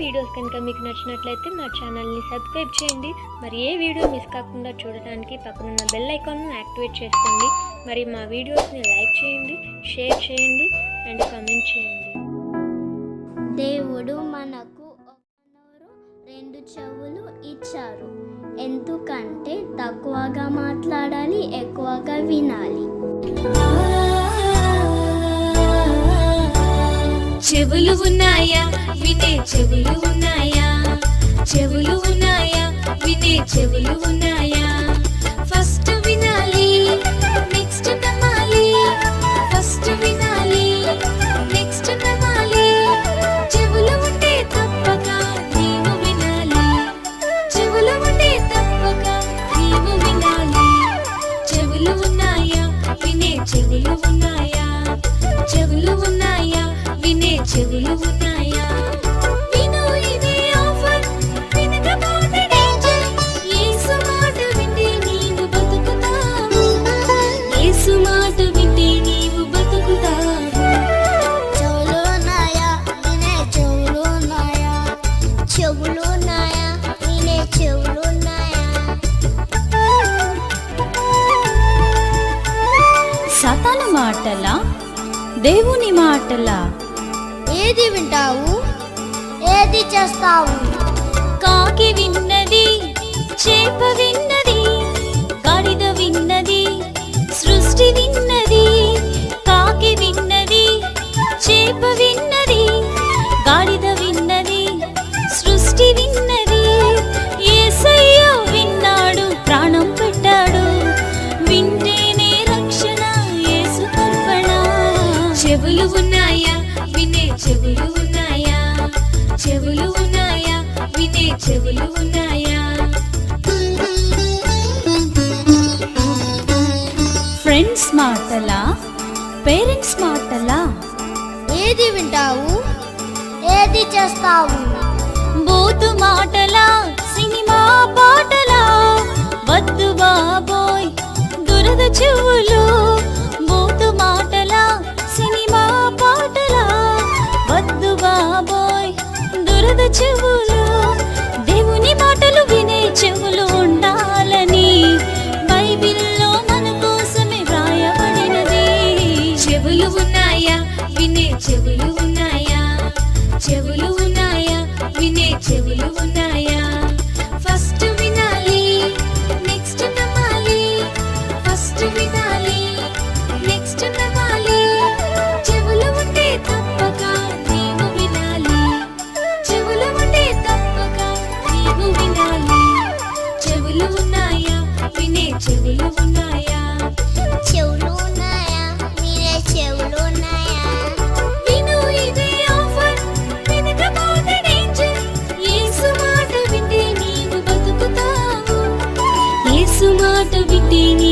Videos కనుక మీకు నచ్చినట్లయితే మా ఛానల్ని సబ్స్క్రైబ్ చేయండి. మరి ఏ వీడియో మిస్ కాకుండా చూడటానికి పక్కనున్న బెల్ ఐకాన్ను యాక్టివేట్ చేసుకోండి. మరి మా వీడియోస్ని లైక్ చేయండి షేర్ చేయండి అండ్ కమెంట్ చేయండి. దేవుడు మనకు రెండు చెవులు ఇచ్చారు. ఎందుకంటే తక్కువగా మాట్లాడాలి ఎక్కువగా వినాలి. చెవులు ఉన్నాయా? వినే చెవులు ఉన్నాయా వినే చెవులు ఉన్నాయా? చెవులు ఉన్నాయా? వినే చెవులు ఉన్నాయా? దేవుని మాటలా. ఏది వింటావు? ఏది చేస్తావు? కాకి విన్నది చేప విన్నది ఉన్నాయా వినే చెవులు ఉన్నాయా? వినే చెవులు ఫ్రెండ్స్ మాటలా? పేరెంట్స్ మాటలా? ఏది వింటావు? ఏది చేస్తావు? బూతు మాటలా? సినిమా పాటలా? వద్దు బాబోయ్ దురద చెవులు? చెవులు tini